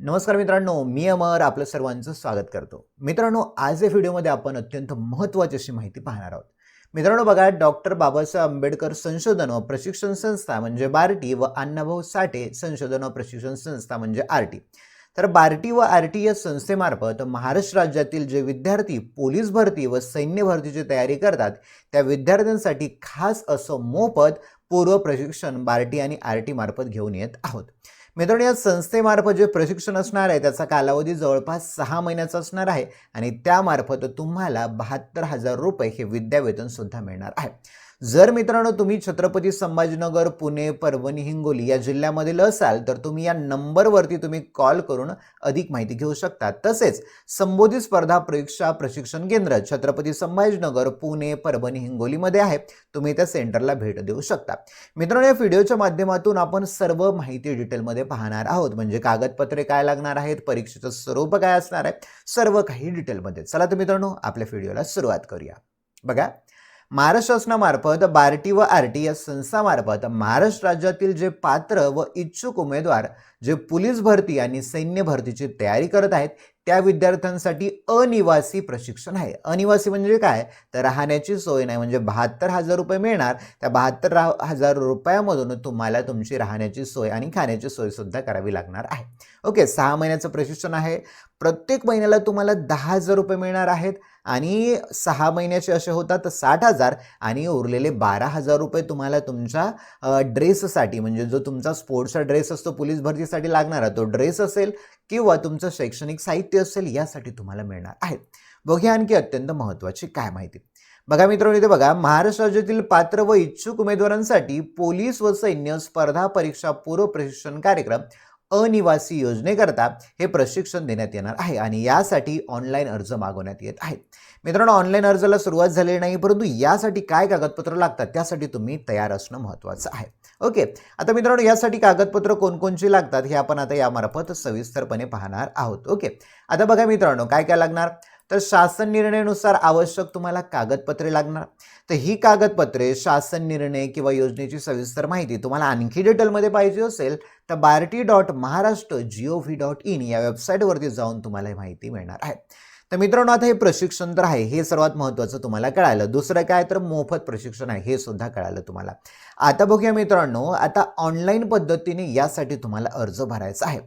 नमस्कार मित्रांनो मी अमर आपलं सर्वांचं स्वागत करतो. मित्रांनो आज या व्हिडिओमध्ये आपण अत्यंत महत्त्वाची अशी माहिती पाहणार आहोत. मित्रांनो बघा डॉक्टर बाबासाहेब आंबेडकर संशोधन व प्रशिक्षण संस्था म्हणजे बार्टी व अण्णाभाऊ साठे संशोधन व प्रशिक्षण संस्था म्हणजे आरटी तर बार्टी व आर टी या संस्थेमार्फत महाराष्ट्र राज्यातील जे विद्यार्थी पोलीस भरती व सैन्य भरतीची तयारी करतात त्या विद्यार्थ्यांसाठी खास असं मोफत पूर्व प्रशिक्षण बार्टी आणि आर टी मार्फत घेऊन येत आहोत. मित्रांनो या संस्थेमार्फत जे प्रशिक्षण असणार आहे त्याचा कालावधी जवळपास सहा महिन्याचा असणार आहे आणि त्यामार्फत तुम्हाला बहात्तर हजार रुपये हे विद्यावेतन सुद्धा मिळणार आहे. जर मित्रांनो तुम्ही छत्रपती संभाजीनगर पुणे परभणी हिंगोली या जिल्ह्यामधील असाल तर तुम्ही या नंबरवरती तुम्ही कॉल करून अधिक माहिती घेऊ शकता. तसेच संबोधित स्पर्धा परीक्षा प्रशिक्षण केंद्र छत्रपती संभाजीनगर पुणे परभणी हिंगोलीमध्ये आहे. तुम्ही त्या सेंटरला भेट देऊ शकता. मित्रांनो या व्हिडिओच्या माध्यमातून आपण सर्व माहिती डिटेलमध्ये पाहणार आहोत. म्हणजे कागदपत्रे काय लागणार आहेत परीक्षेचं स्वरूप काय असणार आहे सर्व काही डिटेलमध्ये. चला तर मित्रांनो आपल्या व्हिडिओला सुरुवात करूया. बघा महाराष्ट्र शासनामार्फत बार्टी व आर टी या संस्थामार्फत महाराष्ट्र राज्यातील जे पात्र व इच्छुक उमेदवार जे पोलीस भरती आणि सैन्य भरतीची तयारी करत आहेत त्या विद्यार्थ्यांसाठी अनिवासी प्रशिक्षण आहे. अनिवासी म्हणजे काय? तर राहण्याची सोय नाही म्हणजे बहात्तर हजार रुपये मिळणार. त्या बहात्तर हजार रुपयामधून तुम्हाला तुमची राहण्याची सोय आणि खाण्याची सोयसुद्धा करावी लागणार आहे. ओके सहा महिन्याचं प्रशिक्षण आहे. प्रत्येक महिन्याला तुम्हाला दहा हजार रुपये मिळणार आहेत आणि सहा महिन्याचे असे होतात साठ हजार आणि उरलेले बारा हजार रुपये तुम्हाला तुमच्या ड्रेससाठी म्हणजे जो तुमचा स्पोर्ट्सचा ड्रेस असतो पोलीस भरतीसाठी लागणारा तो ड्रेस असेल किंवा तुमचं शैक्षणिक साहित्य असेल यासाठी तुम्हाला मिळणार आहेत. बघूया आणखी अत्यंत महत्त्वाची काय माहिती. बघा मित्रांनो इथे बघा महाराष्ट्र राज्यातील पात्र व इच्छुक उमेदवारांसाठी पोलीस व सैन्य स्पर्धा परीक्षा पूर्व प्रशिक्षण कार्यक्रम अनिवासी योजनेकरता हे प्रशिक्षण देण्यात येणार आहे आणि यासाठी ऑनलाईन अर्ज मागवण्यात येत आहेत. मित्रांनो ऑनलाईन अर्जाला सुरुवात झालेली नाही परंतु यासाठी काय कागदपत्र लागतात त्यासाठी तुम्ही तयार असणं महत्त्वाचं आहे. ओके आता मित्रांनो यासाठी कागदपत्र कोणकोणची लागतात हे आपण आता यामार्फत सविस्तरपणे पाहणार आहोत. ओके आता बघा मित्रांनो काय काय लागणार? तर शासन निर्णयानुसार आवश्यक तुम्हाला कागदपत्रे लागणार. तर ही कागदपत्रे शासन निर्णय किंवा योजनेची सविस्तर माहिती तुम्हाला आणखी डिटेलमध्ये पाहिजे असेल तर BARTI dot Maharashtra G O V dot in या वेबसाईटवरती जाऊन तुम्हाला ही माहिती मिळणार आहे. तर मित्रांनो आता हे प्रशिक्षण तर आहे हे सर्वात महत्त्वाचं तुम्हाला कळालं. दुसरं काय तर मोफत प्रशिक्षण आहे हे सुद्धा कळालं तुम्हाला. आता बघूया मित्रांनो आता ऑनलाईन पद्धतीने यासाठी तुम्हाला अर्ज भरायचा आहे.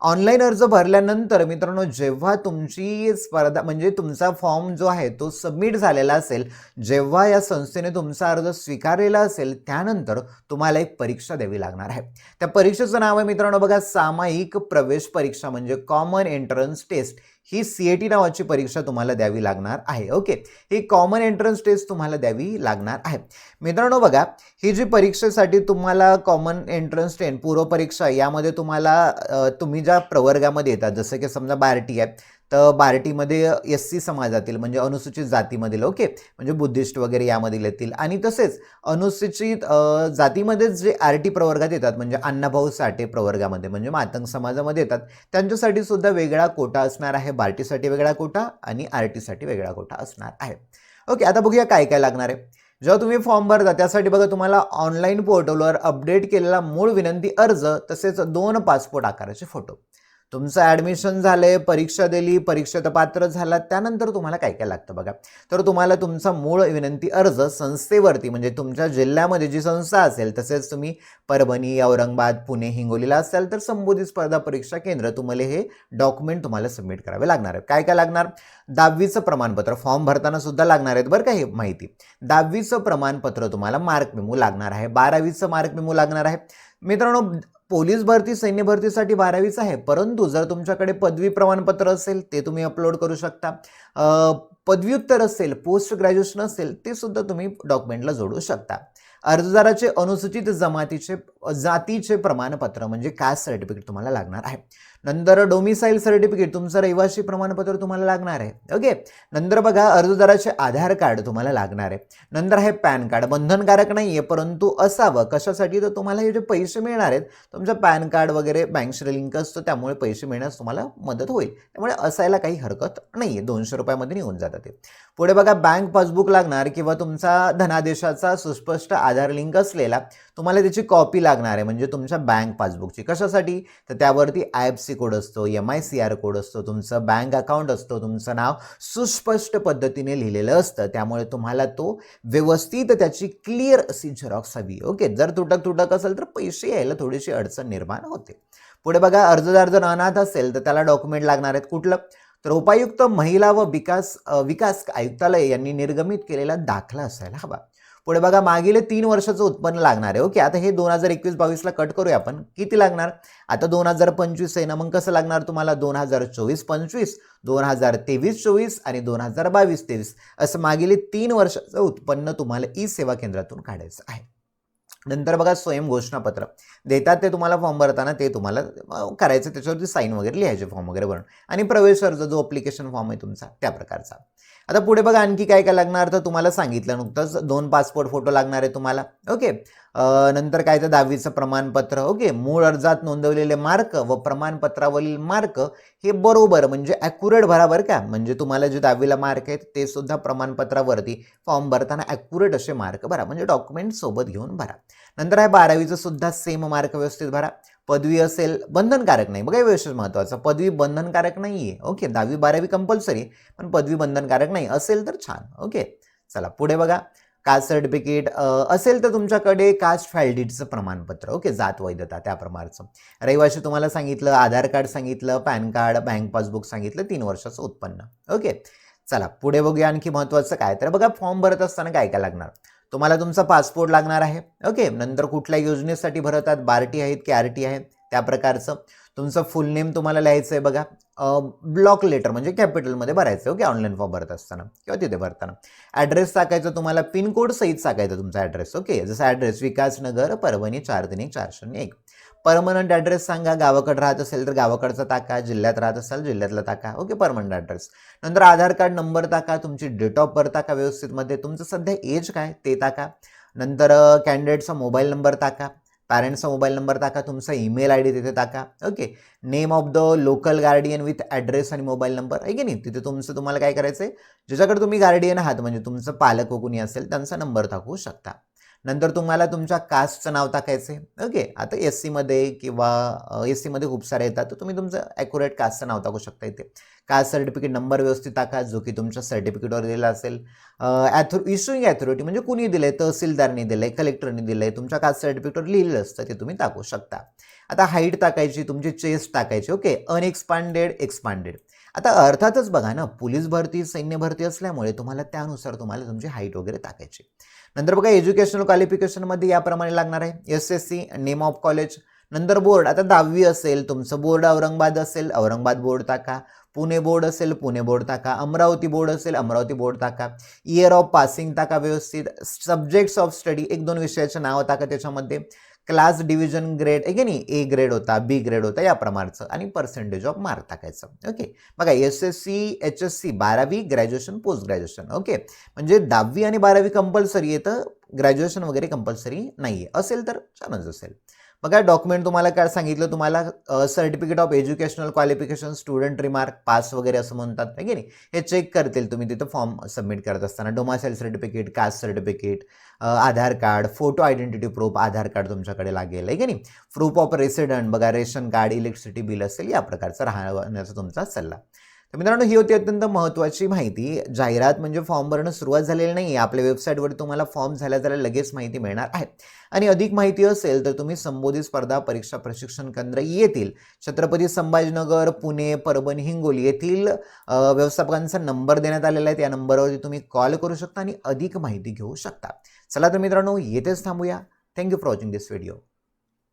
ऑनलाईन अर्ज भरल्यानंतर मित्रांनो जेव्हा तुमची स्पर्धा म्हणजे तुमचा फॉर्म जो आहे तो सबमिट झालेला असेल जेव्हा या संस्थेने तुमचा अर्ज स्वीकारलेला असेल त्यानंतर तुम्हाला एक परीक्षा द्यावी लागणार आहे. त्या परीक्षेचं नाव आहे मित्रांनो बघा सामायिक प्रवेश परीक्षा म्हणजे कॉमन एंट्रन्स टेस्ट. ही सी ए टी नावाची परीक्षा तुम्हाला द्यावी लागणार आहे. ओके ही कॉमन एंट्रन्स टेस्ट तुम्हाला द्यावी लागणार आहे. मित्रांनो बघा ही जी परीक्षेसाठी तुम्हाला कॉमन एंट्रन्स टेन पूर्व परीक्षा यामध्ये तुम्हाला तुम्ही ज्या प्रवर्गामध्ये येतात जसं की समजा बार्टी आहे तर बार्टीमध्ये एस सी समाजातील म्हणजे अनुसूचित जातीमधील ओके? म्हणजे बुद्धिस्ट वगैरे यामधील येतील. आणि तसेच अनुसूचित जातीमध्येच जे आर टी प्रवर्गात येतात म्हणजे अण्णाभाऊ साठे प्रवर्गामध्ये म्हणजे मातंग समाजामध्ये येतात त्यांच्यासाठी सुद्धा वेगळा कोटा असणार आहे. बार्टीसाठी वेगळा कोटा आणि आर टीसाठी वेगळा कोटा असणार आहे. ओके आता बघूया काय काय लागणार आहे. जेव्हा तुम्ही फॉर्म भरता त्यासाठी बघा तुम्हाला ऑनलाईन पोर्टलवर अपडेट केलेला मूळ विनंती अर्ज तसेच दोन पासपोर्ट आकाराचे फोटो. तुमचं ॲडमिशन झालंय परीक्षा दिली परीक्षेत पात्र झाला त्यानंतर तुम्हाला काय काय लागतं बघा? तर तुम्हाला तुमचा मूळ विनंती अर्ज संस्थेवरती म्हणजे तुमच्या जिल्ह्यामध्ये जी संस्था असेल तसेच तुम्ही परभणी औरंगाबाद पुणे हिंगोलीला असाल तर संबोधित स्पर्धा परीक्षा केंद्र तुम्हाला हे डॉक्युमेंट तुम्हाला सबमिट करावे लागणार आहे काय काय लागणार? दहावीचं प्रमाणपत्र फॉर्म भरताना सुद्धा लागणार आहेत बरं का हे माहिती. दहावीचं प्रमाणपत्र तुम्हाला मार्क मेमू लागणार आहे. बारावीचं मार्क मेमू लागणार आहे. मित्रांनो पोलीस भरती सैन्य भरतीसाठी बारावीच आहे. परंतु जर तुमच्याकडे पदवी प्रमाणपत्र असेल ते तुम्ही अपलोड करू शकता. पदव्युत्तर असेल पोस्ट ग्रॅज्युएशन असेल ते सुद्धा तुम्ही डॉक्युमेंटला जोडू शकता. अर्जदाराचे अनुसूचित जमातीचे जातीचे प्रमाणपत्र म्हणजे कास्ट सर्टिफिकेट तुम्हाला लागणार आहे. नंतर डोमिसाईल सर्टिफिकेट तुमचं रहिवासी प्रमाणपत्र तुम्हाला लागणार आहे. ओके नंतर बघा अर्जदाराचे आधार कार्ड तुम्हाला लागणार आहे. नंतर आहे पॅन कार्ड. बंधनकारक नाही आहे परंतु असावं. कशासाठी तर तुम्हाला हे जे पैसे मिळणार आहेत तुमचं पॅन कार्ड वगैरे बँकशी लिंक असतं त्यामुळे पैसे मिळण्यास तुम्हाला मदत होईल. त्यामुळे असायला काही हरकत नाही आहे दोनशे रुपयामध्ये निघून जातात ते. पुढे बघा बँक पासबुक लागणार किंवा तुमचा धनादेशाचा सुस्पष्ट आधार लिंक असलेला तुम्हाला त्याची कॉपी लागणार आहे. म्हणजे तुमच्या बँक पासबुकची कशासाठी? तर त्यावरती आय एफ सी कोड असतो M I C R code असतो तुमचं बँक अकाउंट असतो तुमचं नाव सुस्पष्ट पद्धतीने लिहिलेलं असतं. त्यामुळे तुम्हाला तो व्यवस्थित त्याची क्लिअर अशी झेरॉक्स हवी ओके? जर तुटक तुटक असेल तर पैसे यायला थोडीशी अडचण निर्माण होते. पुढे बघा अर्जदार जर अनाथ असेल तर त्याला डॉक्युमेंट लागणार आहेत कुठलं? तर उपायुक्त महिला व विकास विकास आयुक्तालय यांनी निर्गमित केलेला दाखला असायला हवा. पुढे बघा मागील तीन वर्षाचं उत्पन्न लागणार आहे. ओके आता हे दोन हजार एकवीस बावीसला कट करूया आपण. किती लागणार? आता दोन हजार पंचवीस आहे ना मग कसं लागणार तुम्हाला? दोन हजार चोवीस पंचवीस दोन हजार तेवीस चोवीस आणि दोन हजार बावीस तेवीस. असं मागील तीन वर्षाचं उत्पन्न तुम्हाला ई सेवा केंद्रातून काढायचं आहे. नंतर बघा स्वयं घोषणापत्र. देतात ते तुम्हाला फॉर्म भरताना ते तुम्हाला करायचं त्याच्यावरती साईन वगैरे लिहायचे फॉर्म वगैरे भरून. आणि प्रवेश अर्ज जो अप्लिकेशन फॉर्म आहे तुमचा त्या प्रकारचा. आता पुढे बघा आणखी काय काय लागणार? तर तुम्हाला सांगितलं नुकतंच दोन पासपोर्ट फोटो लागणार आहे तुम्हाला. ओके नंतर काय तर दहावीचं प्रमाणपत्र. ओके. मूळ अर्जात नोंदवलेले मार्क व प्रमाणपत्रावरील मार्क हे बरोबर म्हणजे ॲक्युरेट भरा बरं का? म्हणजे तुम्हाला जे दहावीला मार्क आहेत ते सुद्धा प्रमाणपत्रावरती फॉर्म भरताना ॲक्युरेट असे मार्क भरा. म्हणजे डॉक्युमेंट सोबत घेऊन भरा. नंतर आहे बारावीचं सुद्धा सेम मार्क व्यवस्थित भरा. पदवी असेल बंधनकारक नाही. बघा हे विशेष महत्त्वाचं पदवी बंधनकारक नाही आहे ओके. दहावी बारावी कंपल्सरी पण पदवी बंधनकारक नाही. असेल तर छान. ओके. चला पुढे बघा. कास्ट सर्टिफिकेट असेल तर तुमच्याकडे कास्ट व्हॅलिडिटीचं प्रमाणपत्र ओके जात वैधता त्या प्रमाणचं. रहिवाशी तुम्हाला सांगितलं आधार कार्ड सांगितलं पॅन कार्ड बँक पासबुक सांगितलं तीन वर्षाचं उत्पन्न ओके. चला पुढे बघूया आणखी महत्त्वाचं काय तर बघा फॉर्म भरत असताना काय काय लागणार? तुम्हाला तुमचा पासपोर्ट लागणार आहे ओके नंतर कुठल्या योजनेसाठी भरतात बार्टी आहेत की आर टी आहे त्या प्रकारचं. तुमचं फुल नेम तुम्हाला लिहायचं आहे बघा ब्लॉक लेटर म्हणजे कॅपिटलमध्ये भरायचं ओके? ऑनलाईन फॉर्म भरत असताना किंवा तिथे भरताना. ॲड्रेस टाकायचं तुम्हाला पिनकोड सहित टाकायचं तुमचा ॲड्रेस ओके? जसं ॲड्रेस विकासनगर परभणी चार तीन एक चार शून्य एक. परमनंट ॲड्रेस सांगा गावाकडे राहत असेल तर गावाकडचा टाका जिल्ह्यात राहत असाल जिल्ह्यातला टाका ओके? परमनंट ॲड्रेस नंतर आधार कार्ड नंबर टाका तुमची डेट ऑफ बर्थ टाका व्यवस्थितमध्ये. तुमचं सध्या एज काय? ते टाका. नंतर कॅन्डिडेटचा मोबाईल नंबर टाका. पॅरेंट्सचा मोबाईल नंबर टाका तुमचा ईमेल आय डी तिथे टाका. Okay name of the local guardian with address आणि मोबाईल नंबर आहे की नाही? तिथे तुमचं तुम्हाला काय करायचं आहे ज्याच्याकडे तुम्ही गार्डियन आहात म्हणजे तुमचं पालक कोणी असेल त्यांचा नंबर टाकू शकता. नंतर तुम्हाला तुमच्या कास्टचं नाव टाकायचं आहे. ओके आता एस सीमध्ये किंवा एस सीमध्ये खूप सारे येतात. तर तुम्ही तुमचं ॲक्युरेट कास्टचं नाव टाकू शकता इथे. कास्ट सर्टिफिकेट नंबर व्यवस्थित टाका जो की तुमच्या सर्टिफिकेटवर दिलेला असेल. ॲथो इश्युईंग ॲथॉरिटी म्हणजे कुणी दिलं आहे तहसीलदारने दिलं आहे कलेक्टरने दिलं आहे तुमच्या कास्ट सर्टिफिकेटवर लिहिलेलं असतं ते तुम्ही टाकू शकता. आता हाईट टाकायची तुमची चेस्ट टाकायची. ओके अनएक्सपांडेड एक्सपांडेड आता अर्थातच बघा ना पोलीस भरती सैन्य भरती असल्यामुळे तुम्हाला त्यानुसार तुम्हाला तुमची हाईट वगैरे टाकायची नंतर बघा एज्युकेशनल क्वालिफिकेशनमध्ये याप्रमाणे लागणार आहे. S S C name of college नंतर बोर्ड आता दहावी असेल तुमचं. बोर्ड औरंगाबाद असेल औरंगाबाद बोर्ड टाका. पुणे बोर्ड असेल पुणे बोर्ड टाका. अमरावती बोर्ड असेल अमरावती बोर्ड टाका. इयर ऑफ पासिंग टाका व्यवस्थित. सब्जेक्ट्स ऑफ स्टडी एक दोन विषयाचं नाव टाका त्याच्यामध्ये. क्लास डिव्हिजन ग्रेड आहे की नाही? ए ग्रेड होता बी ग्रेड होता या प्रमाणचं. आणि पर्सेंटेज ऑफ मार्क टाकायचं. ओके बघा S S C H S C बारावी ग्रॅज्युएशन पोस्ट ग्रॅज्युएशन ओके म्हणजे दहावी आणि बारावी कंपल्सरी येतं ग्रॅज्युएशन वगैरे कंपल्सरी नाही आहे असेल तर छानच असेल. मग काय डॉक्युमेंट तुम्हाला काय सांगितलं? तुम्हाला certificate of educational qualification student remark pass वगैरे असं म्हणतात आहे की नाही? हे चेक करतील तुम्ही तिथं फॉर्म सबमिट करत असताना. Domicile certificate caste certificate Aadhaar card photo identity proof Aadhaar card तुमच्याकडे लागेल आहे की नाही? प्रूफ ऑफ रेसिडंट बघा रेशन कार्ड इलेक्ट्रिसिटी बिल असेल या प्रकारचं राहण्याचा तुमचा सल्ला. तर मित्रांनो ही होती अत्यंत महत्त्वाची माहिती. जाहिरात म्हणजे फॉर्म भरणं सुरुवात झालेली नाही आहे आपल्या वेबसाईटवर तुम्हाला फॉर्म झाल्या झाल्या लगेच माहिती मिळणार आहे. आणि अधिक माहिती असेल तर तुम्ही संबोधित स्पर्धा परीक्षा प्रशिक्षण केंद्र येतील छत्रपती संभाजीनगर पुणे परभणी हिंगोली येथील व्यवस्थापकांचा नंबर देण्यात आलेला आहे. त्या नंबरवरती तुम्ही कॉल करू शकता आणि अधिक माहिती घेऊ शकता. चला तर मित्रांनो येथेच थांबूया. Thank you for watching this video